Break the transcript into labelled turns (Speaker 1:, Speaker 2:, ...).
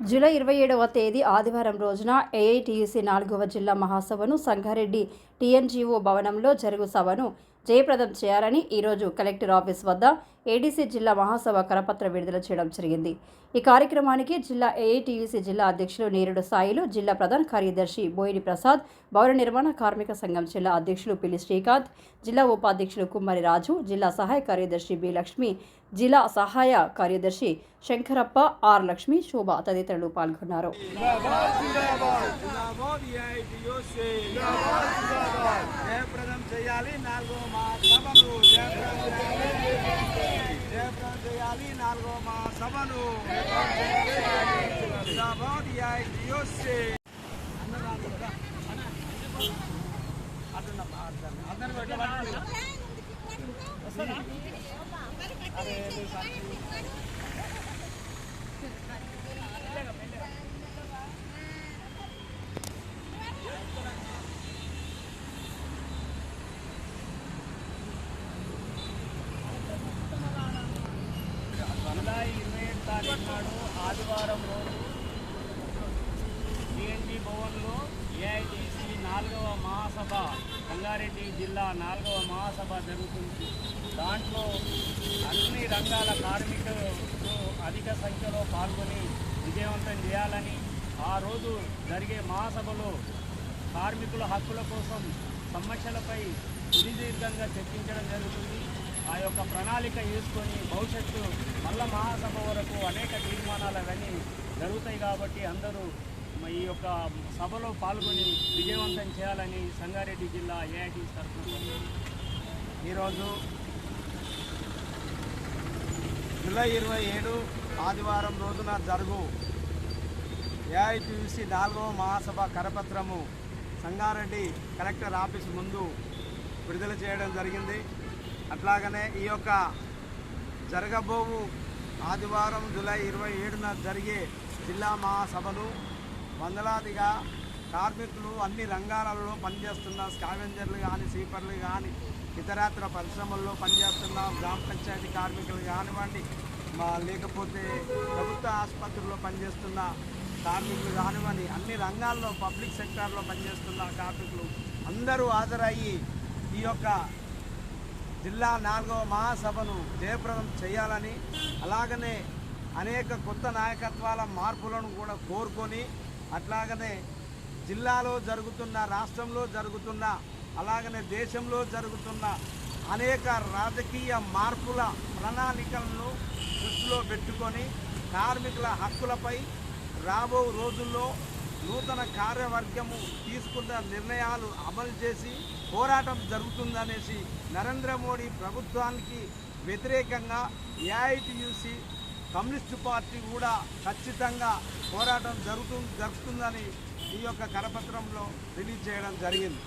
Speaker 1: July ఇరవై ఏడవ తేదీ ఆదివారం రోజున ఏఐటీయూసీ నాలుగవ జిల్లా మహాసభను సంగారెడ్డి టీఎన్జీఓ భవనంలో జరుగు సభను జయప్రదం చేయాలని ఈరోజు కలెక్టర్ ఆఫీస్ వద్ద ఏడీసీ జిల్లా మహాసభ కరపత్ర విడుదల చేయడం జరిగింది. ఈ కార్యక్రమానికి జిల్లా ఏఐటీయూసీ జిల్లా అధ్యక్షులు నేరుడు సాయిలు జిల్లా ప్రధాన కార్యదర్శి బోయిని ప్రసాద్ భవన నిర్మాణ కార్మిక సంఘం జిల్లా అధ్యక్షులు పిల్లి శ్రీకాంత్ జిల్లా ఉపాధ్యక్షులు కుమ్మరి రాజు జిల్లా సహాయ కార్యదర్శి బి లక్ష్మి జిల్లా సహాయ కార్యదర్శి శంకరప్ప ఆర్ లక్ష్మి శోభ తదితరులు పాల్గొన్నారు.
Speaker 2: చేయాలి. నాలుగో సభను జయప్రదం చేయాలి జయప్రదం చేయాలి నాలుగో మా సభను జిందాబాద్
Speaker 3: జూలై ఇరవై ఏడు తారీఖు నాడు ఆదివారం రోజు సిఎన్జి భవన్లో ఏఐటీసీ నాలుగవ మహాసభ రంగారెడ్డి జిల్లా నాలుగవ మహాసభ జరుగుతుంది. దాంట్లో అన్ని రంగాల కార్మికులు అధిక సంఖ్యలో పాల్గొని విజయవంతం చేయాలని ఆ రోజు జరిగే మహాసభలో కార్మికుల హక్కుల కోసం సమస్యలపై సుదీర్ఘంగా చర్చించడం జరుగుతుంది. ఆ యొక్క ప్రణాళిక వేసుకొని భవిష్యత్తు మల్ల మహాసభ వరకు అనేక తీర్మానాలు అవన్నీ జరుగుతాయి కాబట్టి అందరూ ఈ యొక్క సభలో పాల్గొని విజయవంతం చేయాలని సంగారెడ్డి జిల్లా ఏఐటి తరఫున
Speaker 2: ఈరోజు జూలై ఇరవై ఏడు ఆదివారం రోజున జరుగు ఏఐటిసి నాలుగవ మహాసభ కరపత్రము సంగారెడ్డి కలెక్టర్ ఆఫీస్ ముందు విడుదల చేయడం జరిగింది. అట్లాగనే ఈ యొక్క జరగబోవు ఆదివారం జూలై ఇరవై ఏడున జరిగే జిల్లా మహాసభలు వందలాదిగా కార్మికులు అన్ని రంగాలలో పనిచేస్తున్న స్కావెంజర్లు కానీ స్వీపర్లు కానీ ఇతరత్ర పరిశ్రమల్లో పనిచేస్తున్న గ్రామ పంచాయతీ కార్మికులు కానివ్వండి లేకపోతే ప్రభుత్వ ఆసుపత్రుల్లో పనిచేస్తున్న కార్మికులు కానివ్వండి అన్ని రంగాల్లో పబ్లిక్ సెక్టార్లో పనిచేస్తున్న కార్మికులు అందరూ హాజరయ్యి ఈ యొక్క జిల్లా నాలుగవ మహాసభను జయప్రదం చేయాలని అలాగనే అనేక కొత్త నాయకత్వాల మార్పులను కూడా కోరుకొని అట్లాగనే జిల్లాలో జరుగుతున్న రాష్ట్రంలో జరుగుతున్న అలాగనే దేశంలో జరుగుతున్న అనేక రాజకీయ మార్పుల ప్రణాళికలను దృష్టిలో పెట్టుకొని కార్మికుల హక్కులపై రాబో రోజుల్లో నూతన కార్యవర్గము తీసుకున్న నిర్ణయాలు అమలు చేసి పోరాటం జరుగుతుందనేసి నరేంద్ర మోడీ ప్రభుత్వానికి వ్యతిరేకంగా ఏఐటియుసి కమ్యూనిస్టు పార్టీ కూడా ఖచ్చితంగా పోరాటం జరుగుతు జరుగుతుందని ఈ యొక్క కరపత్రంలో రిలీజ్ చేయడం జరిగింది.